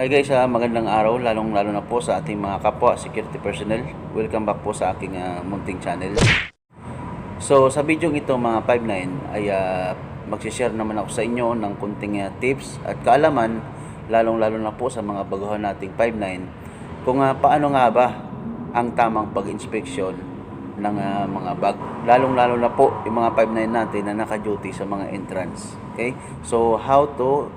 Hi guys, ah, magandang araw, lalong lalo na po sa ating mga kapwa security personnel. Welcome back po sa aking ah, munting channel. So sa video ito mga 59 ay ah, magsishare naman ako sa inyo ng kunting ah, tips at kaalaman lalong lalo na po sa mga baguhan nating 59 kung ah, paano nga ba ang tamang pag-inspeksyon ng ah, mga bag. Lalong lalo na po yung mga 59 natin na naka-duty sa mga entrance. Okay? So how to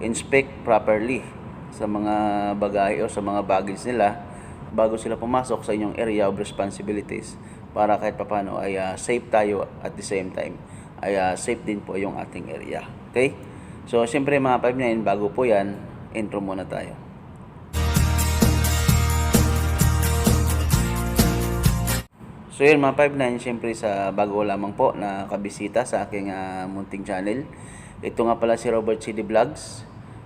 inspect properly sa mga bagay o sa mga baggage nila bago sila pumasok sa inyong area of responsibilities para kahit papano ay ah, safe tayo at the same time ay ah, safe din po yung ating area. Okay? So, siyempre mga 59, bago po yan, intro muna tayo. So yun mga 59, siyempre sa bago lamang po na kabisita sa aking ah, munting channel. Ito nga pala si Robert CD Vlogs.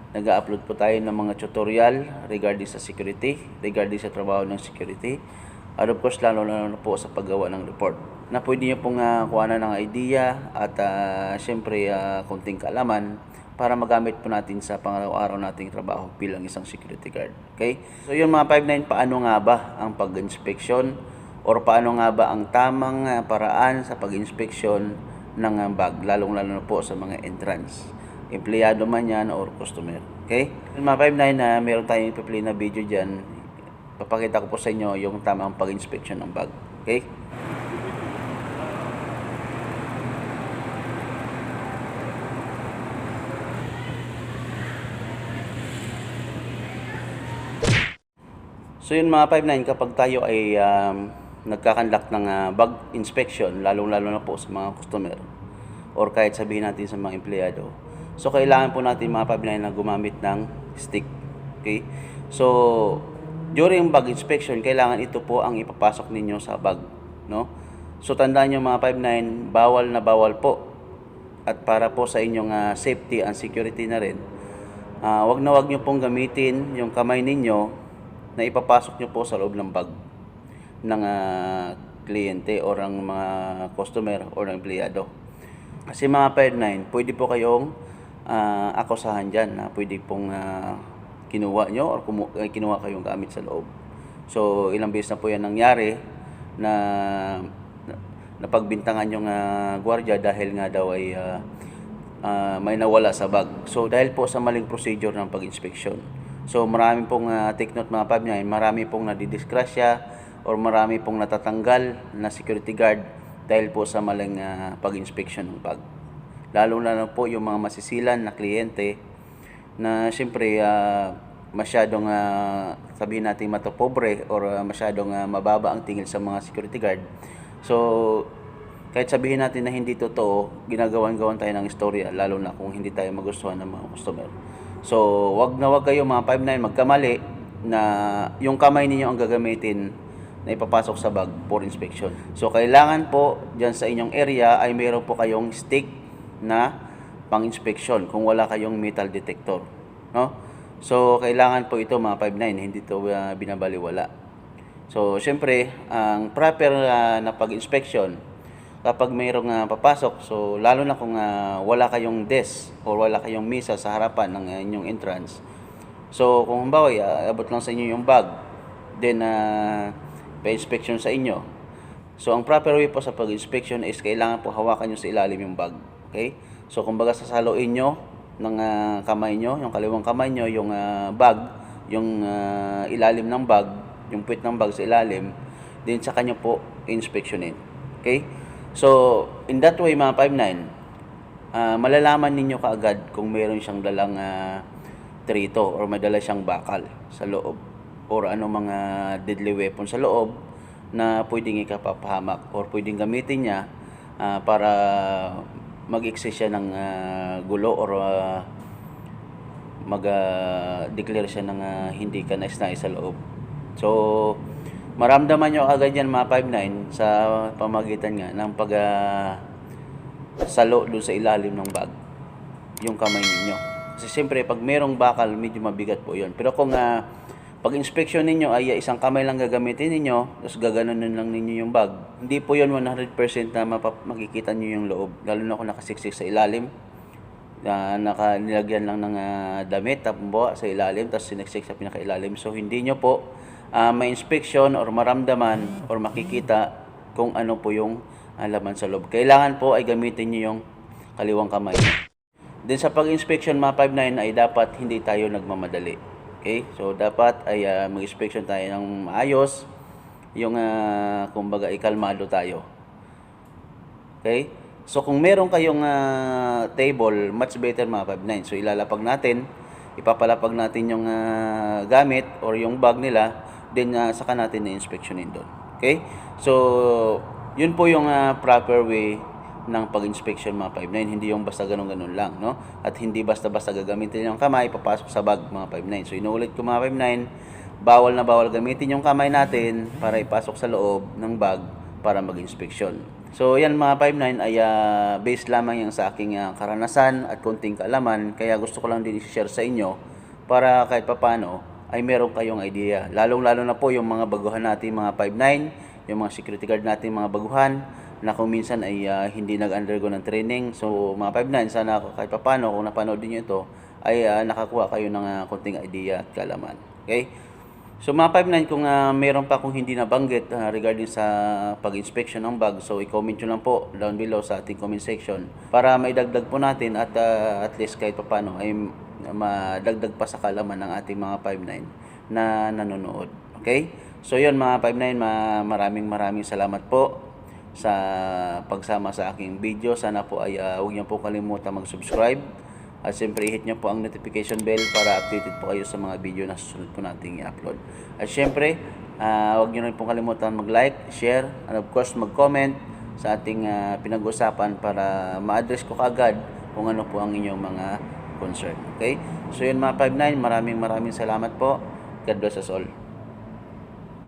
Nag-upload po tayo ng mga tutorial regarding sa security, regarding sa trabaho ng security. At of course, lalo na po sa paggawa ng report. Na pwede nyo pong uh, kuhanan ng idea at ah, siyempre ah, kunting kaalaman para magamit po natin sa pangaraw-araw nating trabaho bilang isang security guard. Okay? So yun mga 59, paano nga ba ang pag-inspeksyon or paano nga ba ang tamang ah, paraan sa pag-inspeksyon ng ah, bag, lalong-lalo na po sa mga entrance. Empleyado man yan or customer. Okay? Mga 5.9 na meron tayong ipi-play na video dyan, papakita ko po sa inyo yung tamang pag-inspeksyon ng bag. Okay? So yun mga 59 kapag tayo ay um, nagkakandak ng ah, bag inspection, lalong-lalo na po sa mga customer or kahit sabihin natin sa mga empleyado. So kailangan po natin mga 59 na gumamit ng stick. Okay? So during bag inspection, kailangan ito po ang ipapasok ninyo sa bag, no? So tandaan niyo mga 59, bawal na bawal po. At para po sa inyong ah, safety and security na rin, ah, wag na wag niyo pong gamitin yung kamay ninyo na ipapasok nyo po sa loob ng bag ng ah, kliyente o ng mga customer o ng empleyado. Kasi mga 5-9, pwede po kayong ah, akusahan dyan na pwede pong ah, kinuha nyo or kumu- eh, kinuha kayong gamit sa loob. So, ilang beses na po yan nangyari na napagbintangan yung uh, gwardiya dahil nga daw ay ah, ah, may nawala sa bag. So dahil po sa maling procedure ng pag-inspeksyon. So marami pong uh, take note mga pab niya, marami pong nadidiskrasya or marami pong natatanggal na security guard dahil po sa maling ah, pag-inspeksyon ng bag. Lalo na po yung mga masisilan na kliyente na siyempre ah, masyadong ah, sabihin natin matopobre or ah, masyadong ah, mababa ang tingin sa mga security guard. So, kahit sabihin natin na hindi totoo, ginagawan-gawan tayo ng istorya, lalo na kung hindi tayo magustuhan ng mga customer. So, wag na wag kayo mga 5'9 magkamali na yung kamay ninyo ang gagamitin na ipapasok sa bag for inspection. So, kailangan po dyan sa inyong area ay mayroon po kayong stick na pang-inspection kung wala kayong metal detector. No? So, kailangan po ito mga 5'9, hindi ito uh, binabaliwala. So, syempre, ang proper ah, na pag-inspection, kapag mayroong ah, papasok, so lalo na kung ah, wala kayong desk or wala kayong mesa sa harapan ng ah, inyong entrance. So, kung halimbawa, ah, abot lang sa inyo yung bag, then uh, pa-inspection sa inyo. So, ang proper way po sa pag-inspection is kailangan po hawakan nyo sa ilalim yung bag. Okay? So, kumbaga sasaluin nyo ng ah, kamay nyo, yung kaliwang kamay nyo, yung ah, bag, yung ah, ilalim ng bag, yung puwit ng bag sa ilalim, then sa kanya po inspeksyonin. Okay? So, in that way, mga 5'9", ah, malalaman ninyo kaagad kung meron siyang dalang ah, trito or may dala siyang bakal sa loob or ano mga deadly weapon sa loob na pwedeng ikapapahamak or pwedeng gamitin niya ah, para mag-excess siya ng ah, gulo or ah, mag-declare siya ng ah, hindi ka nais-nais sa loob. So, maramdaman nyo agad yan mga 5'9 sa pamagitan nga ng pag ah, salo doon sa ilalim ng bag yung kamay ninyo. Kasi siyempre, pag merong bakal, medyo mabigat po yun. Pero kung ah, pag inspection ninyo ay isang kamay lang gagamitin ninyo, tapos gaganunin lang ninyo yung bag, hindi po yun 100% na mapap- makikita nyo yung loob. Lalo na kung nakasiksik sa ilalim. na naka nilagyan lang ng ah, damit tapos sa ilalim tapos sineksik sa pinakailalim so hindi nyo po ah, ma-inspection or maramdaman or makikita kung ano po yung ah, laman sa loob kailangan po ay gamitin nyo yung kaliwang kamay Then sa pag-inspection mga 59 ay dapat hindi tayo nagmamadali. Okay? So dapat ay ah, mag-inspection tayo ng maayos. Yung ah, kumbaga ay kalmado tayo. Okay? So kung meron kayong ah, table, much better mga 59. So ilalapag natin, ipapalapag natin yung ah, gamit or yung bag nila, then ah, saka natin na-inspectionin doon. Okay? So yun po yung ah, proper way ng pag-inspection mga 59, hindi yung basta ganun-ganun lang, no? At hindi basta-basta gagamitin yung kamay, papasok sa bag mga 59. So inuulit ko mga 59, bawal na bawal gamitin yung kamay natin para ipasok sa loob ng bag para mag-inspeksyon. So yan mga 59 ay ah, based lamang yan sa aking ah, karanasan at konting kaalaman, kaya gusto ko lang din i-share sa inyo para kahit papano ay meron kayong idea. Lalong-lalo na po yung mga baguhan natin mga 59, yung mga security guard natin mga baguhan na kung minsan ay ah, hindi nag-undergo ng training. So mga 59, sana kahit papano kung napanood niyo ito ay ah, nakakuha kayo ng ah, konting idea at kaalaman. Okay? So mga 59 kung ah, meron pa kung hindi nabanggit ah, regarding sa pag-inspection ng bag, so i-comment nyo lang po down below sa ating comment section para maidagdag po natin at ah, at least kahit papano ay madagdag pa sa kalaman ng ating mga 59 na nanonood. Okay? So yun mga 59, ma- maraming maraming salamat po sa pagsama sa aking video. Sana po ay ah, huwag niyo po kalimutan mag-subscribe. At siyempre, hit niyo po ang notification bell para updated po kayo sa mga video na susunod po nating i-upload. At siyempre, ah, huwag niyo rin po kalimutan mag-like, share, and of course mag-comment sa ating ah, pinag-usapan para ma-address ko kaagad kung ano po ang inyong mga concern. Okay? So yun mga 59, maraming maraming salamat po. God bless us all.